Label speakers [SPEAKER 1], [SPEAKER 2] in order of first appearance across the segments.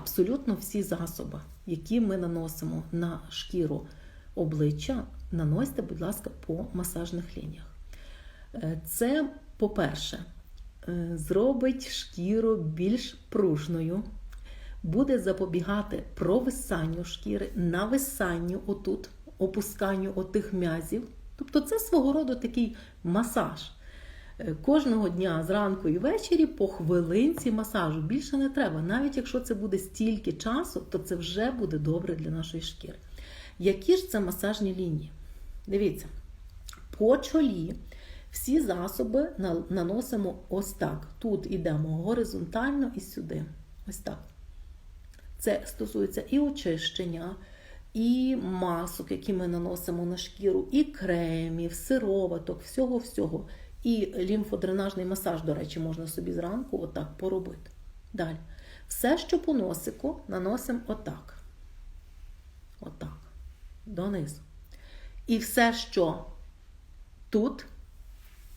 [SPEAKER 1] абсолютно всі засоби, які ми наносимо на шкіру обличчя, наносьте, будь ласка, по масажних лініях. Е, Це, по-перше, е, зробить шкіру більш пружною, буде запобігати провисанню шкіри, нависанню отут, опусканню отих м'язів. Тобто це свого роду такий масаж. Е, Кожного дня зранку і ввечері по хвилинці масажу. Більше не треба. Навіть якщо це буде стільки часу, то це вже буде добре для нашої шкіри. Які ж це масажні лінії? Дивіться, по чолі всі засоби наносимо ось так. Тут йдемо горизонтально і сюди. Ось так. Це стосується і очищення, і масок, які ми наносимо на шкіру, і кремів, сироваток, всього-всього. І лімфодренажний масаж, до речі, можна собі зранку отак поробити. Далі. Все, що по носику, наносимо отак. Отак. Донизу. І все, що тут,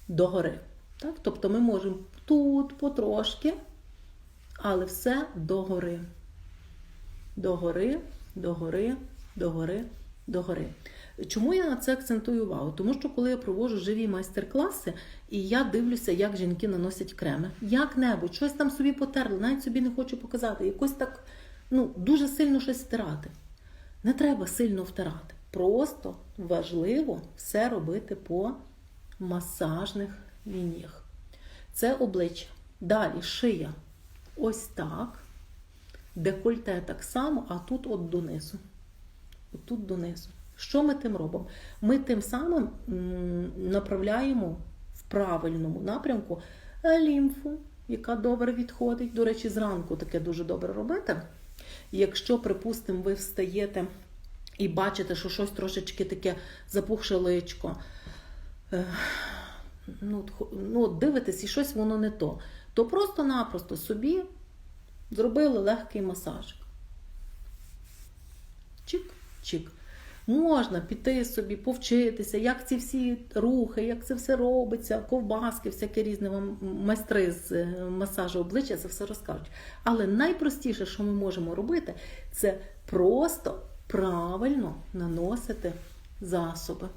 [SPEAKER 1] догори. Так? Тобто ми можемо тут потрошки, але все догори. Догори, догори, догори, догори. Чому я на це акцентую увагу? Тому що коли я проводжу живі майстер-класи, і я дивлюся, як жінки наносять креми, як-небудь, щось там собі потерли, навіть собі не хочу показати, якось так ну, дуже сильно щось втирати. Не треба сильно втирати. Просто важливо все робити по масажних лініях. Це обличчя. Далі шия. Ось так. Декольте так само, а тут от донизу. От тут донизу. Що ми тим робимо? Ми тим самим направляємо в правильному напрямку е, лімфу, яка добре відходить. До речі, зранку таке дуже добре робити. Якщо, припустимо, ви встаєте і бачите, що щось трошечки таке запухше личко, е, ну, ну, дивитесь, і щось воно не то, то просто-напросто собі зробили легкий масаж. Чик-чик. Можна піти собі, повчитися, як ці всі рухи, як це все робиться, ковбаски, всякі різні вам майстри з е, масажу обличчя це все розкажуть. Але найпростіше, що ми можемо робити, це просто правильно наносити засоби.